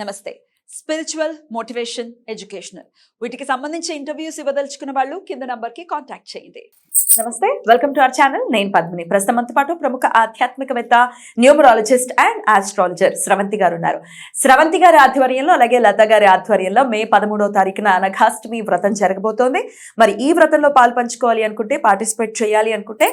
నమస్తే. Spiritual motivation educational వీటికి సంబంధించి ఇంటర్వ్యూస్ ఇవ్వదలుచుకున్న వాళ్ళు కింద నంబర్కి కాంటాక్ట్ చేయండి. నమస్తే. వెల్కమ్ టు అవర్ ఛానల్ నేను పద్మిని. ప్రస్తుతం అంత పాటు ప్రముఖ ఆధ్యాత్మికవేత్త న్యూమరాలజిస్ట్ అండ్ ఆస్ట్రాలజర్ స్రవంతి గారు ఉన్నారు స్రవంతి గారి ఆధ్వర్యంలో అలాగే లత గారి ఆధ్వర్యంలో మే పదమూడవ తారీఖున అనఘాష్టమి వ్రతం జరగబోతోంది. మరి ఈ వ్రతంలో పాలు పంచుకోవాలి అనుకుంటే పార్టిసిపేట్ చేయాలి అనుకుంటే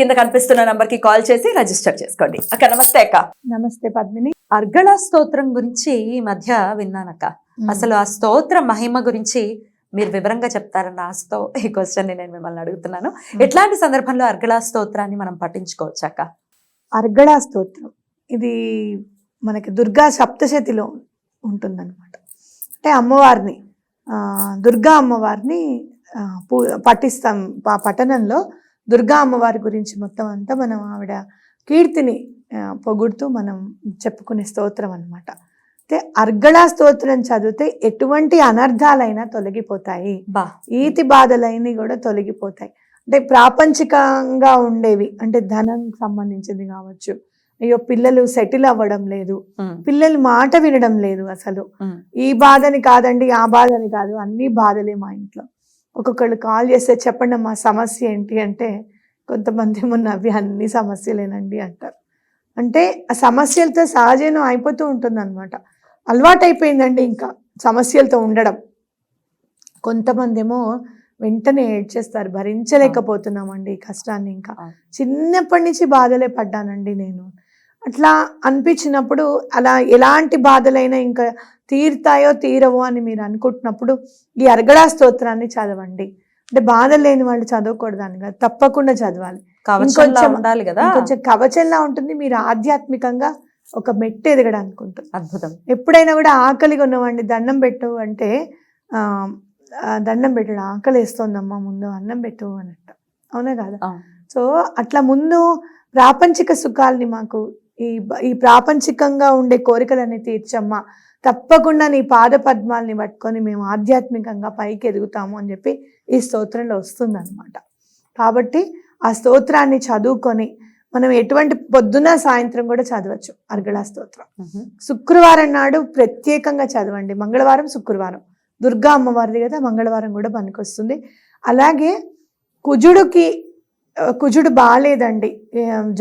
కింద కనిపిస్తున్న నంబర్కి కాల్ చేసి రిజిస్టర్ చేసుకోండి. అక్క నమస్తే అక్క. నమస్తే పద్మిని. అర్గళ స్తోత్రం గురించి ఈ మధ్య విన్నానక్క. అసలు ఆ స్తోత్ర మహిమ గురించి మీరు వివరంగా చెప్తారన్న ఆశతో ఈ క్వశ్చన్ నేను మిమ్మల్ని అడుగుతున్నాను. ఎట్లాంటి సందర్భంలో అర్గళ స్తోత్రాన్ని మనం పఠించుకోవచ్చు అక్క? అర్గళా స్తోత్రం. ఇది మనకి దుర్గా సప్తశతిలో ఉంటుందన్నమాట. అంటే అమ్మవారిని ఆ, దుర్గా అమ్మవారిని ఆ, పూ పఠిస్తాం. ప- పఠనంలో దుర్గా అమ్మవారి గురించి మొత్తం అంతా మనం ఆవిడ కీర్తిని ఆ, పొగుడుతూ మనం చెప్పుకునే స్తోత్రం అన్నమాట. అయితే అర్గళా స్తోత్రం చదివితే ఎటువంటి అనర్థాలైనా తొలగిపోతాయి. బా. ఈతి బాధలైనవి కూడా తొలగిపోతాయి. అంటే ప్రాపంచికంగా ఉండేవి అంటే ధనం సంబంధించింది కావచ్చు. అయ్యో పిల్లలు సెటిల్ అవ్వడం లేదు. పిల్లలు మాట వినడం లేదు అసలు. ఈ బాధని కాదండి ఆ బాధని కాదు అన్ని బాధలే మా ఇంట్లో. ఒక్కొక్కళ్ళు కాల్ చేస్తే చెప్పండి మా సమస్య ఏంటి అంటే కొంతమంది ఏమో నవ్వి అన్ని సమస్యలేనండి అంటారు. అంటే ఆ సమస్యలతో సహజీవనం అయిపోతూ ఉంటుంది అనమాట అలవాటైపోయిందండి ఇంకా సమస్యలతో ఉండడం. కొంతమంది ఏమో వెంటనే ఏడ్చేస్తారు భరించలేకపోతున్నామండి ఈ కష్టాన్ని ఇంకా. చిన్నప్పటి నుంచి బాధలే పడ్డానండి నేను. అట్లా అనిపించినప్పుడు అలా ఎలాంటి బాధలైనా ఇంకా తీరుతాయో తీరవో అని మీరు అనుకుంటున్నప్పుడు ఈ అర్గడా స్తోత్రాన్ని చదవండి. అంటే బాధ లేని వాళ్ళు చదవకూడదని కాదు తప్పకుండా చదవాలి. కవచంలా ఉండాలి కదా. కొంచెం కవచంలా ఉంటుంది. మీరు ఆధ్యాత్మికంగా ఒక మెట్టు ఎదగడానికి ఉంటుంది. అద్భుతం. ఎప్పుడైనా కూడా ఆకలిగా ఉన్నవాడిని దండం పెట్టు అంటే దండం పెట్టడు. ఆకలి వేస్తోందమ్మా ముందు అన్నం పెట్టు అని అంట అవునా కాదా? సో అట్లా ముందు ప్రాపంచిక సుఖాల్ని మాకు ఈ ఈ ప్రాపంచికంగా ఉండే కోరికలన్నీ తీర్చమ్మా. తప్పకుండా నీ పాద పద్మాల్ని పట్టుకొని మేము ఆధ్యాత్మికంగా పైకి ఎదుగుతాము అని చెప్పి ఈ స్తోత్రంలో వస్తుందన్నమాట. కాబట్టి ఆ స్తోత్రాన్ని చదువుకొని మనం ఎటువంటి పొద్దున సాయంత్రం కూడా చదవచ్చు. అర్గళా స్తోత్రం. శుక్రవారం నాడు ప్రత్యేకంగా చదవండి. మంగళవారం శుక్రవారం. దుర్గా అమ్మవారిది కదా మంగళవారం కూడా పనికొస్తుంది. అలాగే కుజుడికి కుజుడు బాగాలేదండి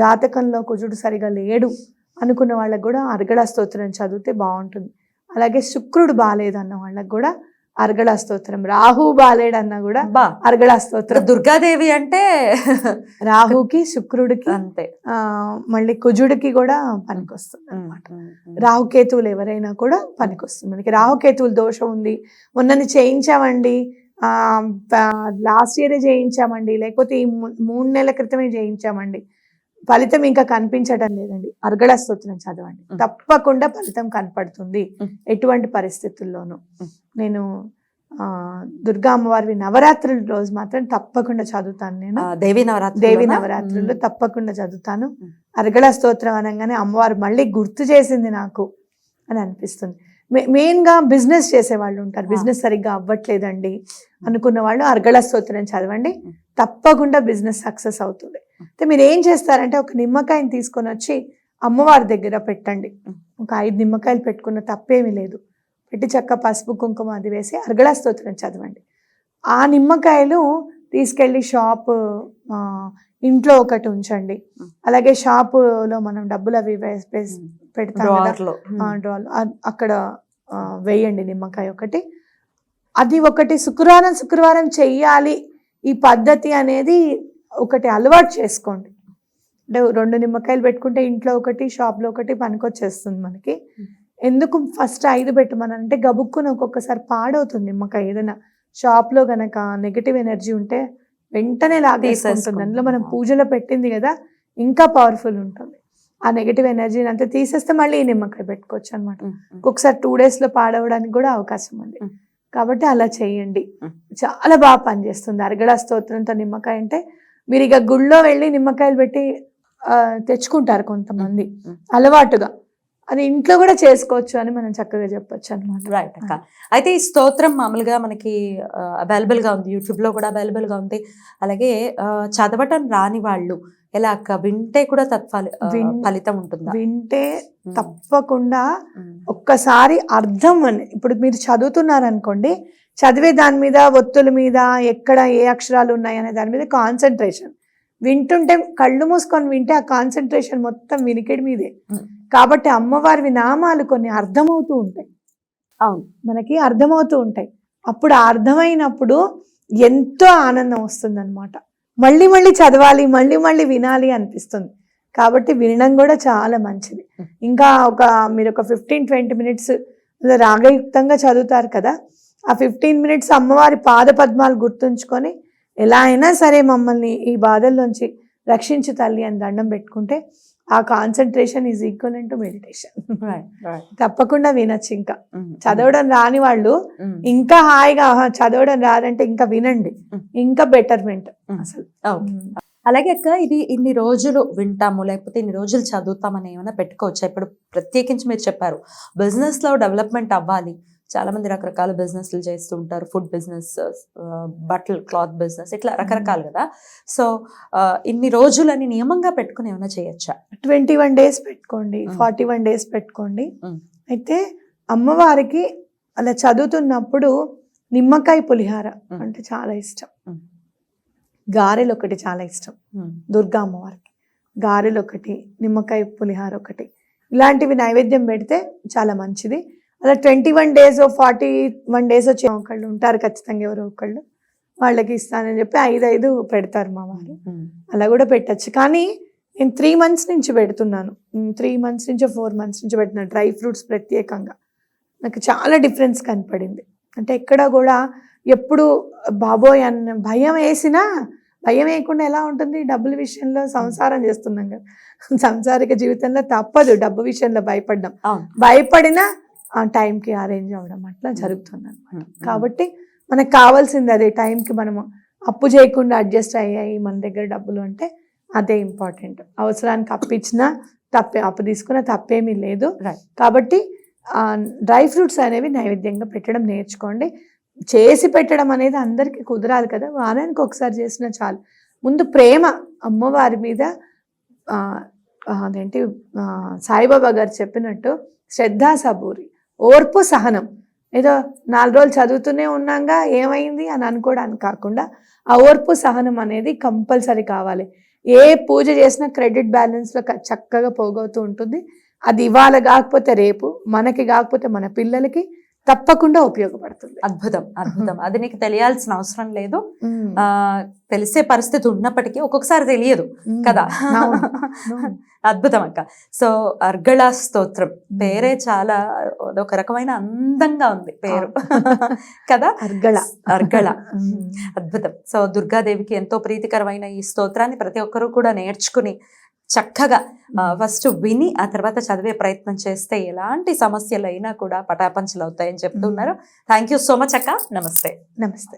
జాతకంలో కుజుడు సరిగా లేడు అనుకున్న వాళ్ళకి కూడా అర్గళా స్తోత్రం చదివితే బాగుంటుంది. అలాగే శుక్రుడు బాగాలేదన్న వాళ్ళకి కూడా అర్గళా స్తోత్రం రాహు బాగాలేడన్నా కూడా బా. అర్గళా స్తోత్రం దుర్గాదేవి అంటే రాహుకి శుక్రుడికి అంతే. ఆ, మళ్ళీ కుజుడికి కూడా పనికొస్తుంది అనమాట. రాహుకేతువులు ఎవరైనా కూడా పనికొస్తుంది. మనకి రాహుకేతువుల దోషం ఉంది. మొన్నని చేయించామండి. లాస్ట్ ఇయరే చేయించామండి. లేకపోతే ఈ మూడు నెలల క్రితమే చేయించామండి. ఫలితం ఇంకా కనిపించడం లేదండి అర్గళ స్తోత్రం చదవండి. తప్పకుండా ఫలితం కనపడుతుంది. ఎటువంటి పరిస్థితుల్లోనూ. నేను ఆ, దుర్గా అమ్మవారి నవరాత్రుల రోజు మాత్రం తప్పకుండా చదువుతాను నేను దేవి నవరాత్రి దేవి నవరాత్రులు తప్పకుండా చదువుతాను. అరగళ స్తోత్రం అనగానే అమ్మవారు మళ్ళీ గుర్తు చేసింది నాకు అని అనిపిస్తుంది మెయిన్గా బిజినెస్ చేసే వాళ్ళు ఉంటారు. బిజినెస్ సరిగ్గా అవ్వట్లేదండి అనుకున్న వాళ్ళు అరగళ స్తోత్రం చదవండి. తప్పకుండా బిజినెస్ సక్సెస్ అవుతుంది అయితే మీరు ఏం చేస్తారంటే ఒక నిమ్మకాయని తీసుకొని వచ్చి అమ్మవారి దగ్గర పెట్టండి. ఒక ఐదు నిమ్మకాయలు పెట్టుకున్న తప్పేమీ లేదు. పెట్టి చక్క పసుపు కుంకుమ అది వేసి అరగళ స్తోత్రం చదవండి. ఆ నిమ్మకాయలు తీసుకెళ్ళి షాప్ ఇంట్లో ఒకటి ఉంచండి. అలాగే షాపులో మనం డబ్బులు అవి పెడతాం అక్కడ వేయండి నిమ్మకాయ ఒకటి. అది ఒకటి శుక్రవారం శుక్రవారం చెయ్యాలి. ఈ పద్ధతి అనేది ఒకటి అలవాటు చేసుకోండి అంటే రెండు నిమ్మకాయలు పెట్టుకుంటే ఇంట్లో ఒకటి షాప్లో ఒకటి పనికొచ్చేస్తుంది మనకి. ఎందుకు ఫస్ట్ ఐదు పెట్టమని అంటే గబుక్కున ఒక్కొక్కసారి పాడవుతుంది నిమ్మకాయ ఏదైనా షాప్లో గనక నెగిటివ్ ఎనర్జీ ఉంటే వెంటనే లాగేసుకుంటుంది తీసేసుకుంటుంది. అందులో మనం పూజలో పెట్టింది కదా ఇంకా పవర్ఫుల్ ఉంటుంది ఆ నెగిటివ్ ఎనర్జీని అంతా తీసేస్తే మళ్ళీ ఈ నిమ్మకాయ పెట్టుకోవచ్చు అనమాట. ఒక్కొక్కసారి టూ డేస్లో పాడవడానికి కూడా అవకాశం ఉంది. కాబట్టి అలా చేయండి. చాలా బాగా పనిచేస్తుంది అరగడ స్తోత్రంతో నిమ్మకాయ అంటే మీరు ఇక గుళ్ళో వెళ్ళి నిమ్మకాయలు పెట్టి తెచ్చుకుంటారు కొంతమంది. అలవాటుగా. అది ఇంట్లో కూడా చేసుకోవచ్చు అని మనం చక్కగా చెప్పొచ్చు అనమాట రైట్ అక్క. అయితే ఈ స్తోత్రం మామూలుగా మనకి అవైలబుల్గా ఉంది. యూట్యూబ్లో కూడా అవైలబుల్గా ఉంది. అలాగే చదవటం రాని వాళ్ళు ఎలా అక్క? వింటే కూడా తత్ఫలి ఫలితం ఉంటుందా? వింటే తప్పకుండా ఒక్కసారి అర్థం అని ఇప్పుడు మీరు చదువుతున్నారు అనుకోండి చదివే దాని మీద ఒత్తుల మీద ఎక్కడ ఏ అక్షరాలు ఉన్నాయి అనే దాని మీద కాన్సన్ట్రేషన్ వింటుంటే కళ్ళు మూసుకొని వింటే ఆ కాన్సన్ట్రేషన్ మొత్తం వినికిడి మీదే. కాబట్టి అమ్మవారి నామాలు కొన్ని అర్థమవుతూ ఉంటాయి. అవును. మనకి అర్థమవుతూ ఉంటాయి. అప్పుడు అర్థమైనప్పుడు ఎంతో ఆనందం వస్తుంది మళ్ళీ మళ్ళీ చదవాలి మళ్ళీ మళ్ళీ వినాలి అనిపిస్తుంది. కాబట్టి వినడం కూడా చాలా మంచిది. ఇంకా ఒక మీరు ఒక ఫిఫ్టీన్ ట్వంటీ మినిట్స్ రాగయుక్తంగా చదువుతారు కదా ఆ ఫిఫ్టీన్ మినిట్స్ అమ్మవారి పాద పద్మాలు గుర్తుంచుకొని ఎలా అయినా సరే మమ్మల్ని ఈ బాధల్లోంచి రక్షించు తల్లి అని దండం పెట్టుకుంటే ఆ concentration is equal to meditation. తప్పకుండా వినొచ్చు ఇంకా. ఉమ్, చదవడం రాని వాళ్ళు ఉమ్, ఇంకా హాయిగా చదవడం రాదంటే ఇంకా వినండి. Mm. ఇంకా బెటర్మెంట్. అసలు. అలాగే అక్క ఇది ఇన్ని రోజులు వింటాము లేకపోతే ఇన్ని రోజులు చదువుతామని ఏమైనా పెట్టుకోవచ్చా? ఇప్పుడు ప్రత్యేకించి మీరు చెప్పారు బిజినెస్లో డెవలప్మెంట్ అవ్వాలి చాలా మంది రకరకాల బిజినెస్లు చేస్తూ ఉంటారు ఫుడ్ బిజినెస్ బట్టలు క్లాత్ బిజినెస్ ఇట్లా రకరకాలు కదా. సో ఇన్ని రోజులని నియమంగా పెట్టుకుని ఏమైనా చేయొచ్చా? ట్వంటీ వన్ డేస్ పెట్టుకోండి. ఫార్టీ వన్ డేస్ పెట్టుకోండి. అయితే అమ్మవారికి అలా చదువుతున్నప్పుడు నిమ్మకాయ పులిహార. అంటే చాలా ఇష్టం. గారెలు ఒకటి చాలా ఇష్టం. దుర్గా అమ్మవారికి. గారెలు ఒకటి నిమ్మకాయ పులిహార ఒకటి. ఇలాంటివి నైవేద్యం పెడితే చాలా మంచిది. అలా twenty one days forty one days వచ్చే ఒకళ్ళు ఉంటారు ఖచ్చితంగా ఎవరో ఒకళ్ళు. వాళ్ళకి ఇస్తానని చెప్పి ఐదు ఐదు పెడతారు మా వారు. అలా కూడా పెట్టచ్చు. కానీ నేను త్రీ మంత్స్ నుంచి పెడుతున్నాను. త్రీ మంత్స్ నుంచి ఫోర్ మంత్స్ నుంచి పెడుతున్నాను. డ్రై ఫ్రూట్స్ ప్రత్యేకంగా. నాకు చాలా డిఫరెన్స్ కనపడింది. అంటే ఎక్కడ కూడా ఎప్పుడు బాబోయ్ అన్న భయం వేసినా భయం వేయకుండా ఎలా ఉంటుంది? డబ్బుల విషయంలో సంసారం చేస్తున్నాం కదా. సంసారిక జీవితంలో తప్పదు. డబ్బు విషయంలో భయపడ్డాం. భయపడినా ఆ టైంకి అరేంజ్ అవ్వడం అట్లా జరుగుతుంది అనమాట ఉమ్, ఉమ్, కాబట్టి మనకు కావాల్సింది అదే టైంకి మనము అప్పు చేయకుండా అడ్జస్ట్ అయ్యాయి మన దగ్గర డబ్బులు అంటే అదే ఇంపార్టెంట్ అవసరానికి అప్పు ఇచ్చినా తప్పే అప్పు తీసుకున్నా తప్పేమీ లేదు. కాబట్టి డ్రై ఫ్రూట్స్ అనేవి నైవేద్యంగా పెట్టడం నేర్చుకోండి. చేసి పెట్టడం అనేది అందరికీ కుదరాలి కదా. వారానికి ఒకసారి చేసినా చాలు. ముందు ప్రేమ అమ్మవారి మీద అదేంటి సాయిబాబా గారు చెప్పినట్టు శ్రద్ధా సబూరి ఓర్పు సహనం. ఏదో నాలుగు రోజులు చదువుతూనే ఉన్నాగా ఏమైంది అని అనుకోవడానికి కాకుండా ఆ ఓర్పు సహనం అనేది కంపల్సరీ కావాలి. ఏ పూజ చేసినా క్రెడిట్ బ్యాలెన్స్లో చక్కగా పోగవుతూ ఉంటుంది. అది ఇవాళ కాకపోతే రేపు మనకి కాకపోతే మన పిల్లలకి తప్పకుండా ఉపయోగపడుతుంది. అద్భుతం అద్భుతం. అది నీకు తెలియాల్సిన అవసరం లేదు. ఆ తెలిసే పరిస్థితి ఉన్నప్పటికీ ఒక్కొక్కసారి తెలియదు కదా. అద్భుతం అక్క. సో అర్గళ స్తోత్రం. పేరే చాలా ఒక రకమైన అందంగా ఉంది పేరు. కదా? అర్గళ అర్గళ. అద్భుతం. సో దుర్గాదేవికి ఎంతో ప్రీతికరమైన ఈ స్తోత్రాన్ని ప్రతి ఒక్కరూ కూడా నేర్చుకుని చక్కగా ఫస్ట్ విని ఆ తర్వాత చదివే ప్రయత్నం చేస్తే ఎలాంటి సమస్యలు అయినా కూడా పటాపంచలు అవుతాయని చెప్తున్నారు. థ్యాంక్ యూ సో మచ్ అక్క. నమస్తే. నమస్తే.